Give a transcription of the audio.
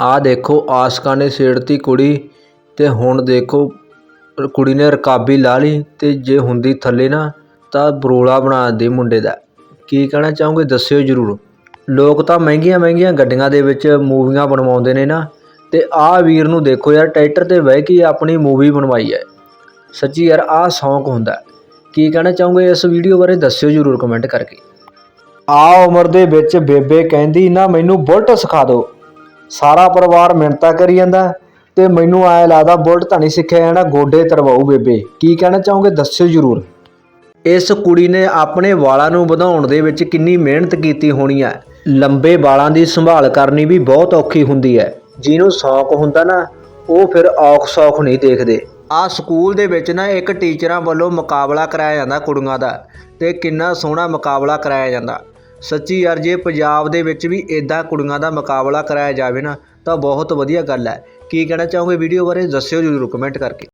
ਆਹ ਦੇਖੋ, ਆਸ਼ਕਾਂ ਨੇ ਛੇੜਤੀ ਕੁੜੀ ਤੇ ਹੁਣ ਦੇਖੋ, ਕੁੜੀ ਨੇ ਰਕਾਬੀ ਲਾ ਲਈ ਤੇ ਜੇ ਹੁੰਦੀ ਥੱਲੇ ਨਾ, ਤਾਂ ਬਰੋਲਾ ਬਣਾ ਦੇ ਮੁੰਡੇ ਦਾ। ਕੀ ਕਹਿਣਾ ਚਾਹੋਗੇ? ਦੱਸਿਓ ਜ਼ਰੂਰ। ਲੋਕ ਤਾਂ ਮਹਿੰਗੀਆਂ ਮਹਿੰਗੀਆਂ ਗੱਡੀਆਂ ਦੇ ਵਿੱਚ ਮੂਵੀਆਂ ਬਣਵਾਉਂਦੇ ਨੇ ਨਾ, ਤੇ ਆਹ ਵੀਰ ਨੂੰ ਦੇਖੋ ਯਾਰ, ਟਰੈਕਟਰ ਤੇ ਬਹਿ ਕੇ ਆਪਣੀ ਮੂਵੀ ਬਣਵਾਈ ਹੈ। ਸੱਚੀ ਯਾਰ ਆਹ ਸ਼ੌਂਕ ਹੁੰਦਾ ਕੀ ਕਹਿਣਾ ਚਾਹੋਗੇ ਇਸ ਵੀਡੀਓ ਬਾਰੇ? ਦੱਸਿਓ ਜ਼ਰੂਰ ਕਮੈਂਟ ਕਰਕੇ। ਆ ਉਮਰ ਦੇ ਵਿੱਚ ਬੇਬੇ ਕਹਿੰਦੀ, ਨਾ, ਮੈਨੂੰ ਬੁਲਟ ਸਿਖਾ ਦਿਓ। ਸਾਰਾ ਪਰਿਵਾਰ ਮਿੰਤਾ ਕਰੀ ਜਾਂਦਾ ਤੇ ਮੈਨੂੰ ਐ ਲੱਗਦਾ ਬੁਲਟ ਤਾਂ ਨਹੀਂ ਸਿੱਖਿਆ ਜਾਣਾ, ਗੋਡੇ ਤਰਵਾਉ ਬੇਬੇ। ਕੀ ਕਹਿਣਾ ਚਾਹੋਗੇ? ਦੱਸਿਓ ਜ਼ਰੂਰ। ਇਸ ਕੁੜੀ ਨੇ ਆਪਣੇ ਵਾਲਾਂ ਨੂੰ ਵਧਾਉਣ ਦੇ ਵਿੱਚ ਕਿੰਨੀ ਮਿਹਨਤ ਕੀਤੀ ਹੋਣੀ ਹੈ। ਲੰਬੇ ਵਾਲਾਂ ਦੀ ਸੰਭਾਲ ਕਰਨੀ ਵੀ ਬਹੁਤ ਔਖੀ ਹੁੰਦੀ ਹੈ। ਜਿਹਨੂੰ ਸ਼ੌਕ ਹੁੰਦਾ ਨਾ, ਉਹ ਫਿਰ ਔਖ ਸੌਖ ਨਹੀਂ ਦੇਖਦੇ। ਆ ਸਕੂਲ ਦੇ ਵਿੱਚ ਨਾ ਇੱਕ ਟੀਚਰਾਂ ਵੱਲੋਂ ਮੁਕਾਬਲਾ ਕਰਾਇਆ ਜਾਂਦਾ ਕੁੜੀਆਂ ਦਾ ਤੇ ਕਿੰਨਾ ਸੋਹਣਾ ਮੁਕਾਬਲਾ ਕਰਾਇਆ ਜਾਂਦਾ। ਸੱਚੀ ਯਾਰ, ਜੇ ਪੰਜਾਬ ਦੇ ਵਿੱਚ ਵੀ ਇਦਾਂ ਕੁੜੀਆਂ ਦਾ ਮੁਕਾਬਲਾ ਕਰਾਇਆ ਜਾਵੇ ਨਾ, ਤਾਂ ਬਹੁਤ ਵਧੀਆ ਗੱਲ ਹੈ। ਕੀ ਕਹਿਣਾ ਚਾਹੋਗੇ ਵੀਡੀਓ ਬਾਰੇ? ਦੱਸਿਓ ਜ਼ਰੂਰ ਕਮੈਂਟ ਕਰਕੇ।